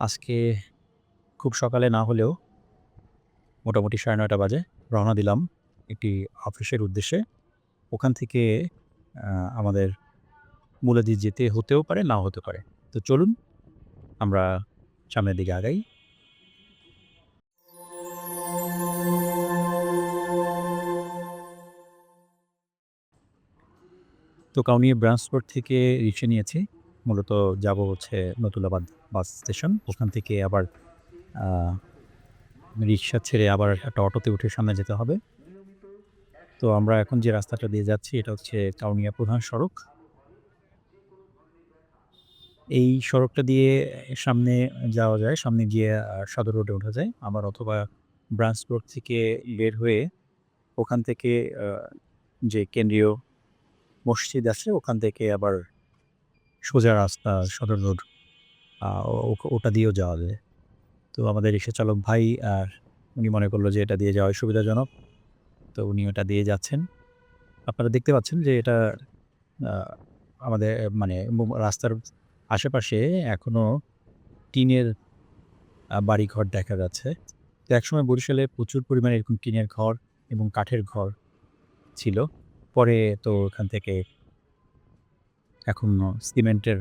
আজকে খুব সকালে না হলেও মোটামুটি সাড়ে নয়টা বাজে, রওনা দিলাম একটি অফিসের উদ্দেশ্যে। ওখান থেকে আমাদের মূলাদি যেতে হতেও পারে, নাও হতে পারে। তো চলুন, আমরা সামনের দিকে আগাই। তো কাউনিয়া ব্রাঞ্চ থেকে রিক্সা নিয়েছি। মূলত যাব হচ্ছে নতুলাবাদ। Bus station. ওখান থেকে আবার রিক্সা ছেড়ে আবার একটা অটোতে উঠে সামনে যেতে হবে। তো আমরা এখন যে রাস্তাটা দিয়ে যাচ্ছি, এটা হচ্ছে কাউনিয়া প্রধান সড়ক। এই সড়কটা দিয়ে সামনে যাওয়া যায়, সামনে গিয়ে সদর রোডে ওঠা যায়। আবার অথবা ব্রাঞ্চ রোড থেকে বের হয়ে ওখান থেকে যে কেন্দ্রীয় মসজিদ আছে, ওখান থেকে আবার সোজা রাস্তা, সদর রোড ওটা দিয়েও যাওয়া যায়। তো আমাদের রিক্সা চালক ভাই আর উনি মনে করল যে এটা দিয়ে যাওয়াই সুবিধাজনক। তো উনি ওটা দিয়ে যাচ্ছেন। আপনারা দেখতে পাচ্ছেন যে এটা আমাদের মানে রাস্তার আশেপাশে এখনও টিনের আহ, বাড়িঘর দেখা যাচ্ছে। তো একসময় বরিশালে প্রচুর পরিমাণে এরকম টিনের ঘর এবং কাঠের ঘর ছিল। পরে তো ওখান থেকে এখন সিমেন্টের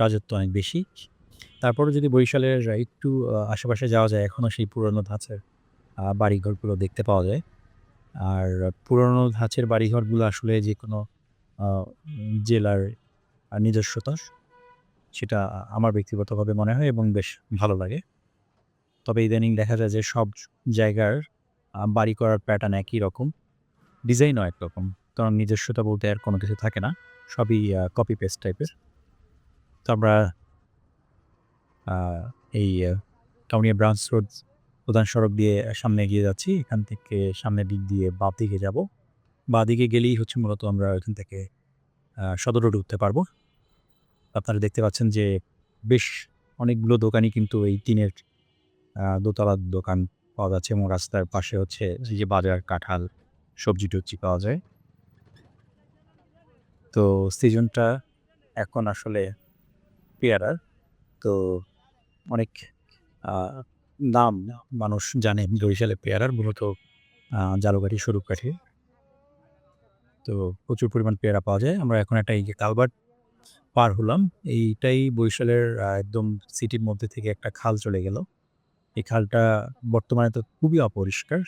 রাজত্ব অনেক বেশি। তারপরে যদি বরিশালের একটু আশেপাশে যাওয়া যায়, এখনও সেই পুরনো ধাঁচের বাড়িঘরগুলো দেখতে পাওয়া যায়। আর পুরনো ধাঁচের বাড়িঘরগুলো আসলে যে কোনো জেলার নিজস্বতা, সেটা আমার ব্যক্তিগতভাবে মনে হয় এবং বেশ ভালো লাগে। তবে ইদানিং দেখা যায় যে সব জায়গার বাড়ি করার প্যাটার্ন একই রকম। ডিজাইনও একরকম। কারণ নিজস্বতা বলতে আর কোনো কিছু থাকে না। সবই কপি পেস্ট টাইপের তো আমরা এই কাউনিয়া ব্রাঞ্চ রোড প্রধান সড়ক দিয়ে সামনে এগিয়ে যাচ্ছি। এখান থেকে সামনের দিক দিয়ে বাঁ দিকে যাব। বাঁ দিকে গেলেই হচ্ছে মূলত আমরা এখান থেকে সদর রোডে উঠতে পারব। আপনারা দেখতে পাচ্ছেন যে বেশ অনেকগুলো দোকানই কিন্তু এই টিনের দোতলার দোকান পাওয়া যাচ্ছে এবং রাস্তার পাশে হচ্ছে যে বাজার, কাঁঠাল, সবজি, টবজি পাওয়া যায়। তো সিজনটা এখন আসলে পেয়ারার তো অনেক নাম মানুষ জানে বরিশালে পেয়ারার, মূলত জালুকাঠি স্বরূপকাঠি তো প্রচুর পরিমাণ পেয়ারা পাওয়া যায়। আমরা এখন একটা এই যে কালভার্ট পার হলাম, এইটাই বরিশালের একদম সিটির মধ্যে থেকে একটা খাল চলে গেল। এই খালটা বর্তমানে তো খুবই অপরিষ্কার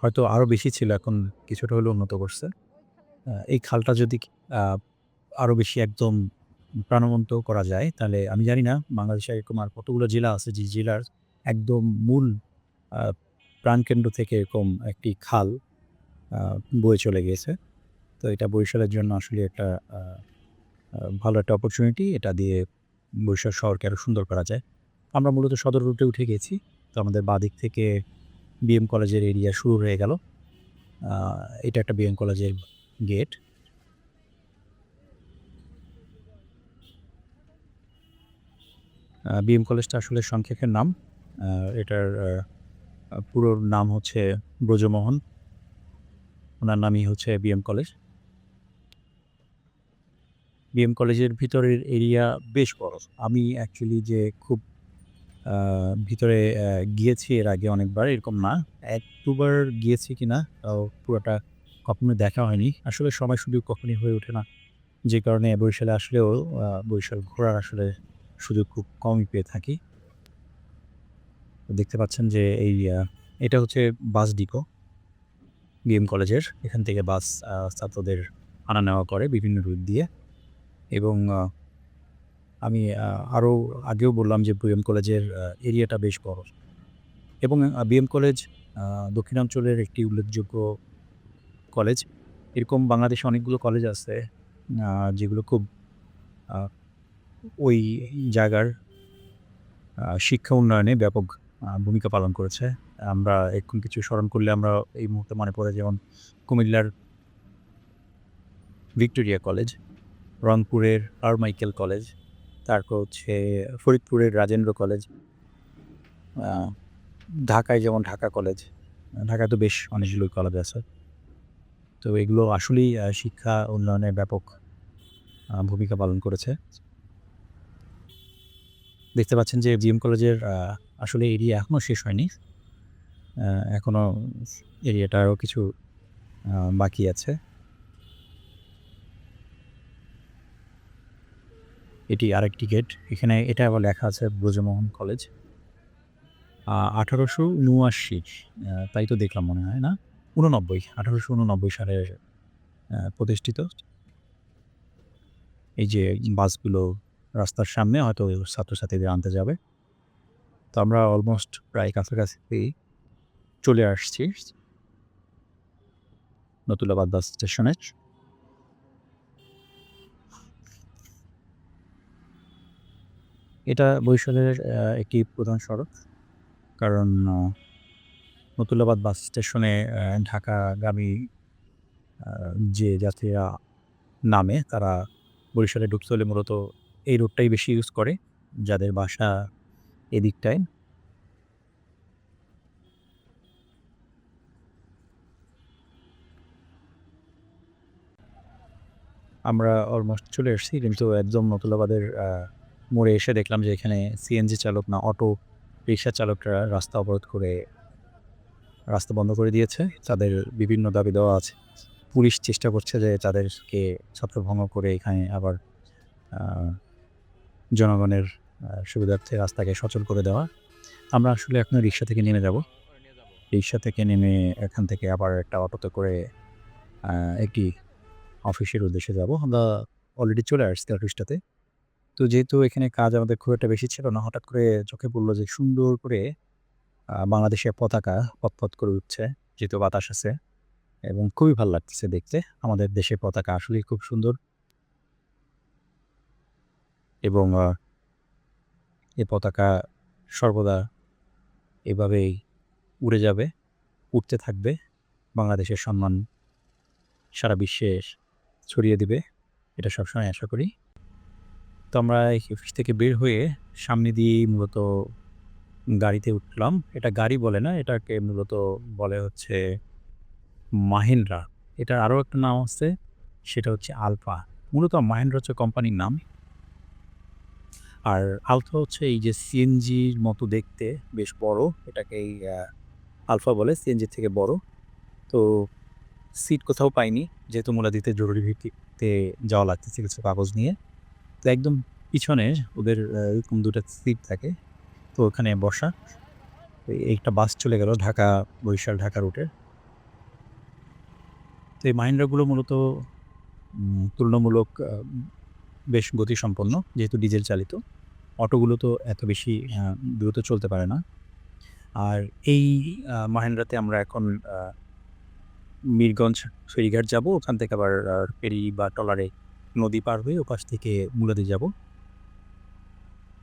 হয়তো আরও বেশি ছিল, এখন কিছুটা হলেও উন্নত করছে। এই খালটা যদি আরও বেশি একদম প্রাণবন্ত করা যায়। তাহলে আমি জানি না বাংলাদেশে এরকম আর কতগুলো জেলা আছে যে জেলার একদম মূল প্রাণকেন্দ্র থেকে এরকম একটি খাল বয়ে চলে গিয়েছে তো এটা বরিশালের জন্য আসলে একটা ভালো একটা অপরচুনিটি এটা দিয়ে বরিশাল শহরকে আরও সুন্দর করা যায়। আমরা মূলত সদর রুটে উঠে গেছি। তো আমাদের বাদিক থেকে বিএম কলেজের এরিয়া শুরু হয়ে গেল। এটা একটা বিএম কলেজের গেট বিএম কলেজটা আসলে সংক্ষেপের নাম। এটার পুরো নাম হচ্ছে ব্রজমোহন। ওনার নামই হচ্ছে বিএম কলেজ। বিএম কলেজের ভিতরের এরিয়া বেশ বড়। আমি অ্যাকচুয়ালি যে খুব ভিতরে গিয়েছি এর আগে অনেকবার, এরকম না। এক, দুবার গিয়েছি কিনা, তাও পুরোটা কখনো দেখা হয়নি। আসলে সময় সুযোগ কখনই হয়ে ওঠে না। যে কারণে বরিশালে আসলেও বরিশাল ঘোরার আসলে সুযোগ খুব কমই পেয়ে থাকি। দেখতে পাচ্ছেন যে এই এটা হচ্ছে বাস ডিপো। বিএম কলেজের। এখান থেকে বাস ছাত্রদের আনা নেওয়া করে বিভিন্ন রুট দিয়ে। এবং আমি আরও আগেও বললাম যে বিএম কলেজের এরিয়াটা বেশ বড়। এবং বিএম কলেজ দক্ষিণাঞ্চলের একটি উল্লেখযোগ্য কলেজ। এরকম বাংলাদেশে অনেকগুলো কলেজ আছে যেগুলো খুব ওই জায়গার শিক্ষা উন্নয়নে ব্যাপক ভূমিকা পালন করেছে। আমরা এখন কিছু স্মরণ করলে আমরা এই মুহূর্তে মনে পড়ে যেমন কুমিল্লার ভিক্টোরিয়া কলেজ, রংপুরের আরমাইকেল কলেজ, তারপর হচ্ছে ফরিদপুরের রাজেন্দ্র কলেজ ঢাকায় যেমন ঢাকা কলেজ, ঢাকায় তো বেশ অনেকগুলো কলেজ আছে। তো এগুলো আসলেই শিক্ষা উন্নয়নে ব্যাপক ভূমিকা পালন করেছে। দেখতে পাচ্ছেন যে জিএম কলেজের আসলে এরিয়া এখনও শেষ হয়নি। এখনও এরিয়াটা আরও কিছু বাকি আছে। এটি আরেকটি গেট। এখানে এটা আবার লেখা আছে ব্রজমোহন কলেজ। আঠারোশো ১৮৭৯ আ তাই তো দেখলাম মনে হয়, না? ৮৯ ১৮৮৯ সালে প্রতিষ্ঠিত। এই যে বাসগুলো রাস্তার সামনে হয়তো ছাত্রছাত্রীদের আনতে যাবে। তো আমরা অলমোস্ট প্রায় কাছাকাছি চলে আসছি। নতুলাবাদ বাস স্টেশনে। এটা বরিশালের একটি প্রধান সড়ক। কারণ নতুলাবাদ বাস স্টেশনে ঢাকাগামী যে যাত্রীরা নামে, তারা বরিশালে ঢুকতে হলে মূলত এই রোডটাই বেশি ইউজ করে। যাদের বাসা এদিকটায়। আমরা অলমোস্ট চলে এসেছি, কিন্তু একদম নতুলাবাদের মোড়ে এসে দেখলাম যে এখানে সিএনজি চালক না অটো রিক্সা চালকরা রাস্তা অবরোধ করে রাস্তা বন্ধ করে দিয়েছে। তাদের বিভিন্ন দাবি দেওয়া আছে। পুলিশ চেষ্টা করছে যে তাদেরকে ছত্রভঙ্গ করে এখানে আবার জনগণের সুবিধার্থে রাস্তাকে সচল করে দেওয়া। আমরা আসলে এখন রিক্সা থেকে নেমে যাব। রিক্সা থেকে নেমে এখান থেকে আবার একটা অটোতে করে একটি অফিসের উদ্দেশ্যে যাব। আমরা অলরেডি চলে আসছি অফিসটাতে। তো যেহেতু এখানে কাজ আমাদের খুব একটা বেশি ছিল না, হঠাৎ করে চোখে পড়ল যে সুন্দর করে বাংলাদেশের পতাকা পথ-পথ করে উঠছে। যেহেতু বাতাস আছে এবং খুবই ভালো লাগতেছে দেখতে। আমাদের দেশের পতাকা আসলেই খুব সুন্দর। এবং এ পতাকা সর্বদা এভাবেই উড়ে যাবে, উঠতে থাকবে। বাংলাদেশের সম্মান সারা বিশ্বে ছড়িয়ে দিবে। এটা সবসময় আশা করি। তো আমরা অফিস থেকে বের হয়ে সামনে দিয়েই মূলত গাড়িতে উঠলাম। এটা গাড়ি বলে না, এটাকে মূলত বলে হচ্ছে মাহিন্দ্রা। এটার আরও একটা নাম আছে, সেটা হচ্ছে আলফা। মূলত মাহিন্দ্রা হচ্ছে কোম্পানির নাম। আর আলফা হচ্ছে এই যে সিএনজির মতো দেখতে বেশ বড়। এটাকেই আলফা বলে, সিএনজির থেকে বড়। তো সিট কোথাও পাইনি। যেহেতু মুলাদিতে জরুরি ভিত্তিতে যাওয়া লাগতেছে কিছু কাগজ নিয়ে। তো একদম পিছনে ওদের এরকম ২ টা সিট থাকে। তো ওখানে বসা। একটা বাস চলে গেল ঢাকা, বরিশাল, ঢাকা রুটের তো এই মাহিন্দ্রাগুলো মূলত তুলনামূলক বেশ গতিসম্পন্ন যেহেতু ডিজেল চালিত। অটোগুলো তো এত বেশি দ্রুত চলতে পারে না। আর এই মাহিন্দ্রাতে আমরা এখন মিরগঞ্জ ফেরিঘাট যাব। ওখান থেকে আবার ফেরি বা ট্রলারে নদী পার হয়ে ওপাশ থেকে মুলাদি যাব।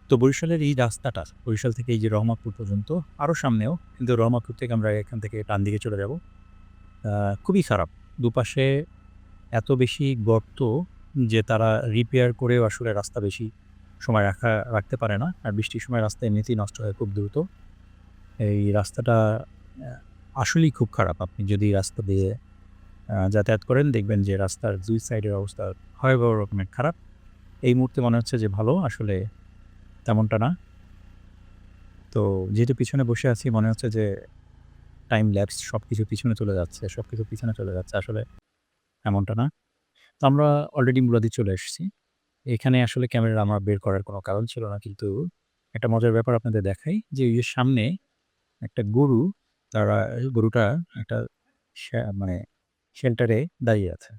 তো বরিশালের এই রাস্তাটা, বরিশাল থেকে এই যে রহমতপুর পর্যন্ত আরও সামনেও কিন্তু রহমতপুর থেকে আমরা এখান থেকে টান দিকে চলে যাব। খুবই খারাপ। দুপাশে এত বেশি গর্ত যে তারা রিপেয়ার করেও আসলে রাস্তা বেশি সময় রাখা রাখতে পারে না। আর বৃষ্টির সময় রাস্তা এমনিতেই নষ্ট হয় খুব দ্রুত। এই রাস্তাটা আসলেই খুব খারাপ। আপনি যদি রাস্তা দিয়ে যাতায়াত করেন দেখবেন যে রাস্তার দুই সাইডের অবস্থা ভয়াবহ রকমের খারাপ। এই মুহূর্তে মনে হচ্ছে যে ভালো, আসলে তেমনটা না। তো যেহেতু পিছনে বসে আছি মনে হচ্ছে যে টাইম ল্যাপস সব কিছু পিছনে চলে যাচ্ছে, সব কিছু পিছনে চলে যাচ্ছে। আসলে এমনটা না। তো আমরা অলরেডি মুলাদি চলে এসেছি। এখানে আসলে ক্যামেরা আমার বের করার কোনো কারণ ছিল না। কিন্তু একটা মজার ব্যাপার আপনাদের দেখাই যে ওই সামনে একটা গরু, তারা গরুটা একটা মানে শেল্টারে দাঁড়িয়ে আছে।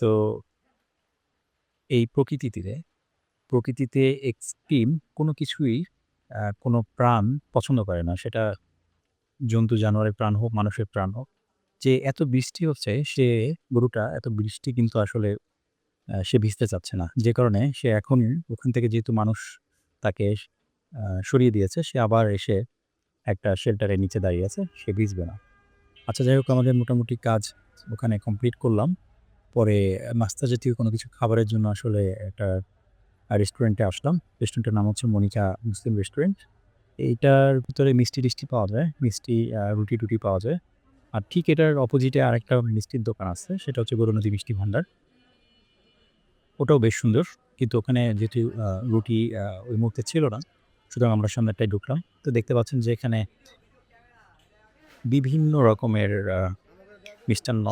তো এই প্রকৃতিতে, প্রকৃতিতে এক্সট্রিম কোনো কিছুই কোনো প্রাণ পছন্দ করে না। সেটা জন্তু জানোয়ারের প্রাণ হোক, মানুষের প্রাণ হোক। যে এত বৃষ্টি হচ্ছে সে গরুটা এত বৃষ্টি কিন্তু আসলে সে ভিজতে চাচ্ছে না। যে কারণে সে এখন ওখান থেকে যেহেতু মানুষ তাকে সরিয়ে দিয়েছে, সে আবার এসে একটা শেল্টারের নিচে দাঁড়িয়ে আছে। সে ভিজবে না। আচ্ছা যাই হোক আমাদের মোটামুটি কাজ ওখানে কমপ্লিট করলাম। পরে নাস্তা জাতীয় কোনো কিছু খাবারের জন্য আসলে একটা রেস্টুরেন্টে আসলাম। রেস্টুরেন্টের নাম হচ্ছে মনিকা মুসলিম রেস্টুরেন্ট। এইটার ভিতরে মিষ্টি-টিষ্টি পাওয়া যায়। মিষ্টি রুটি-টুটি পাওয়া যায়। আর ঠিক এটার অপোজিটে আরেকটা মিষ্টির দোকান আছে। সেটা হচ্ছে গরুনদী মিষ্টি ভান্ডার। ওটাও বেশ সুন্দর। কিন্তু ওখানে যেহেতু রুটি ওই মুহূর্তে ছিল না। সুতরাং আমরা সামনেরটায় ঢুকলাম। তো দেখতে পাচ্ছেন যে এখানে বিভিন্ন রকমের মিষ্টান্ন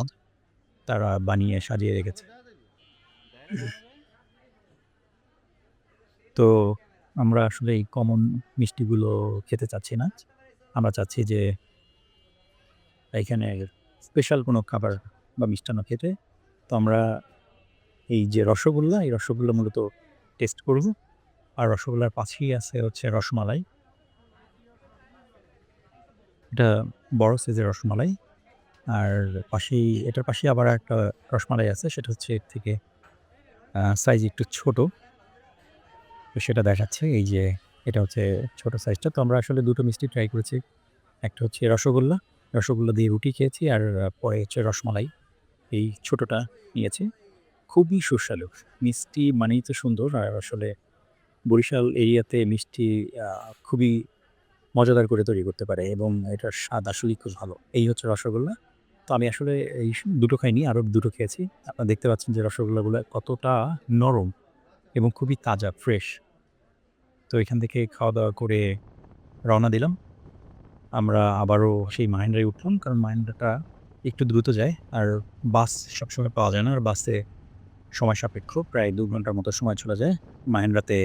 তারা বানিয়ে সাজিয়ে রেখেছে। তো আমরা আসলে এই কমন মিষ্টিগুলো খেতে চাচ্ছি না। আমরা চাচ্ছি যে এইখানের স্পেশাল কোনো খাবার বা মিষ্টান্ন খেতে। তো আমরা এই যে রসগোল্লা, এই রসগোল্লা মূলত টেস্ট করব। আর রসগোল্লার পাশেই আছে হচ্ছে রসমালাই। এটা বড় সাইজের রসমালাই। আর পাশেই এটার পাশেই আবার একটা রসমালাই আছে। সেটা হচ্ছে এর থেকে সাইজ একটু ছোট। তো সেটা দেখাচ্ছে এই যে এটা হচ্ছে ছোট সাইজটা। তো আমরা আসলে দুটো মিষ্টি ট্রাই করেছি। একটা হচ্ছে রসগোল্লা। রসগোল্লা দিয়ে রুটি খেয়েছি আর পরে হচ্ছে রসমালাই। এই ছোটোটা নিয়েছি। খুবই সুস্বাদু। মিষ্টি মানেই তো সুন্দর। আর আসলে বরিশাল এরিয়াতে মিষ্টি খুবই মজাদার করে তৈরি করতে পারে এবং এটার স্বাদ আসলেই খুব ভালো। এই হচ্ছে রসগোল্লা। তো আমি আসলে এই দুটো ২ টো খাইনি, আরও দুটো খেয়েছি। আপনারা দেখতে পাচ্ছেন যে রসগোল্লাগুলো কতটা নরম এবং খুবই তাজা, ফ্রেশ। তো এখান থেকে খাওয়া-দাওয়া করে রওনা দিলাম। আমরা আবারও সেই মাহেন্দ্রায় উঠলাম। কারণ মাহেন্দ্রাটা একটু দ্রুত যায়। আর বাস সবসময় পাওয়া যায় না। আর বাসে সময় সাপেক্ষ। প্রায় দু ঘণ্টার মতো সময় চলে যায়। মাহেন্দ্রাতে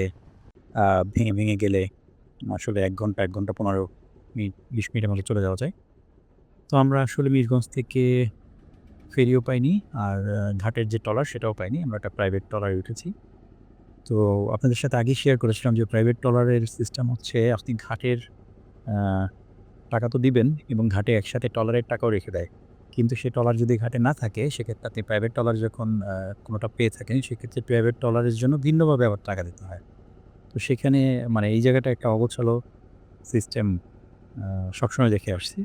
ভেঙে, ভেঙে গেলে আসলে এক ঘণ্টা, এক ঘণ্টা ১৫ মিনিট ২০ মিনিটের মধ্যে চলে যাওয়া যায়। তো আমরা আসলে মিরগঞ্জ থেকে ফেরিও পাইনি। আর ঘাটের যে ট্রলার সেটাও পাইনি। আমরা একটা প্রাইভেট ট্রলারে উঠেছি। তো আপনাদের সাথে আগেই শেয়ার করেছিলাম যে প্রাইভেট ট্রলারের সিস্টেম হচ্ছে আপনি ঘাটের টাকা তো দিবেন এবং ঘাটে একসাথে টলারের টাকাও রেখে দেয়। কিন্তু সেই ট্রলার যদি ঘাটে না থাকে, সেক্ষেত্রে আপনি প্রাইভেট টলার যখন কোনোটা পেয়ে থাকেন, সেক্ষেত্রে প্রাইভেট ট্রলারের জন্য ভিন্নভাবে আবার টাকা দিতে হয়। তো সেখানে মানে এই জায়গাটা একটা অগোছালো সিস্টেম সবসময় দেখে আসছি।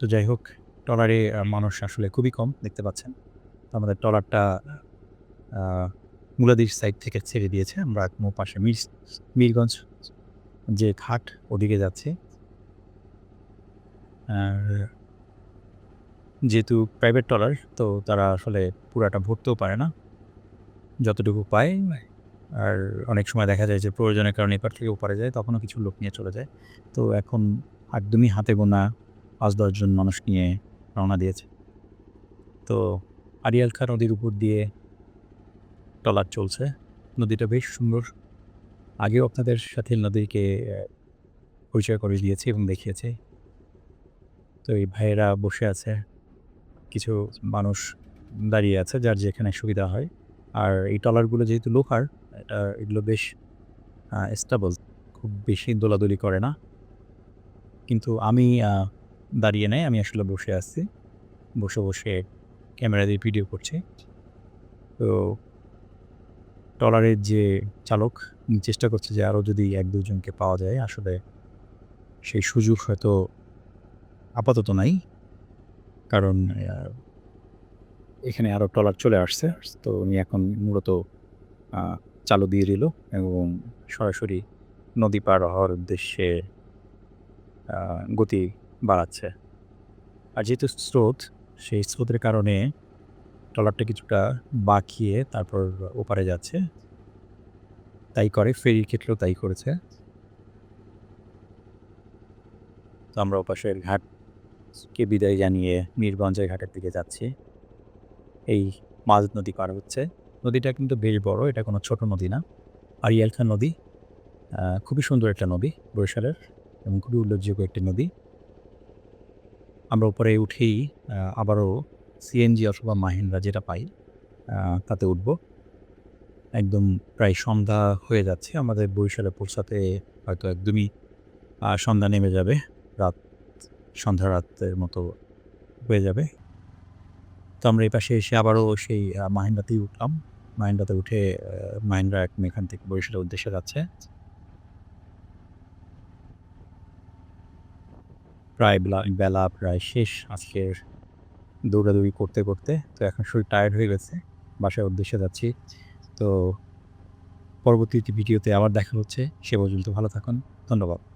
তো যাই হোক, ট্রলারে আ মানুষ আসলে খুবই কম দেখতে পাচ্ছেন। তো আমাদের ট্রলারটা আ মুলাদির সাইড থেকে ছেড়ে দিয়েছে। আমরা ওপাশে মির, মিরগঞ্জ যে ঘাট, ওদিকে যাচ্ছি। আর যেহেতু প্রাইভেট ট্রলার তো তারা আসলে পুরাটা ভরতেও পারে না। যতটুকু পায়, আর অনেক সময় দেখা যায় যে প্রয়োজনের কারণে এপার থেকে ওপারে যায়, তখনও কিছু লোক নিয়ে চলে যায়। তো এখন একদমই হাতে গোনা পাঁচ দশজন মানুষ নিয়ে রওনা দিয়েছে। তো আড়িয়াল খাঁ নদীর উপর দিয়ে ট্রলার চলছে। নদীটা বেশ সুন্দর। আগেও আপনাদের সাথে নদীকে পরিচয় করে দিয়েছি এবং দেখিয়েছি। তো এই ভাইয়েরা বসে আছে। কিছু মানুষ দাঁড়িয়ে আছে যার যেখানে সুবিধা হয়। আর এই ট্রলারগুলো যেহেতু লোহার এটা এগুলো বেশ স্টেবল। খুব বেশি দোলাদুলি করে না। কিন্তু আমি দাঁড়িয়ে নাই। আমি আসলে বসে আছি। বসে, বসে ক্যামেরা দিয়ে ভিডিও করছি। তো ট্রলারের যে চালক চেষ্টা করছে যে আরও যদি এক দুজনকে পাওয়া যায় আসলে সেই সুযোগ হয়তো আপাতত নাই। কারণ এখানে আরও ট্রলার চলে আসছে। তো উনি এখন মূলত চালু দিয়ে দিল এবং সরাসরি নদী পার হওয়ার উদ্দেশ্যে গতি বাড়াচ্ছে। আর যেহেতু স্রোত, সেই স্রোতের কারণে ট্রলারটা কিছুটা বাঁকিয়ে তারপর ওপারে যাচ্ছে। তাই করে ফেরির ক্ষেত্রেও তাই করেছে। তো আমরা ওপাশের ঘাটকে বিদায় জানিয়ে মীরগঞ্জের ঘাটের দিকে যাচ্ছি। এই মাঝ নদী পার হচ্ছে। নদীটা কিন্তু বেশ বড়। এটা কোনো ছোট নদী না। আড়িয়াল খাঁ নদী। খুবই সুন্দর একটা নদী, বরিশালের, এবং খুবই উল্লেখযোগ্য একটি নদী। আমরা উপরে উঠেই আবারও সিএনজি অথবা মাহিন্দ্রা যেটা পাই তাতে উঠব। একদম প্রায় সন্ধ্যা হয়ে যাচ্ছে। আমাদের বরিশালে পৌঁছাতে হয়তো একদমই সন্ধ্যা নেমে যাবে। রাত সন্ধ্যা রাতের মতো হয়ে যাবে। তো আমরা এপাশে এসে আবারও সেই মাহিন্দ্রাতেই উঠলাম। মাহিন্দ্রাতে উঠে মাহিন্দ্রা এখন এখান থেকে বরিশালের উদ্দেশ্যে যাচ্ছে। প্রায় বেলা বেলা প্রায় শেষ আজকের দৌড়াদৌড়ি করতে, করতে। তো এখন শরীর টায়ার্ড হয়ে গেছে। বাসার উদ্দেশ্যে যাচ্ছি। তো পরবর্তী ভিডিওতে আবার দেখা হচ্ছে। সে পর্যন্ত ভালো থাকুন। ধন্যবাদ।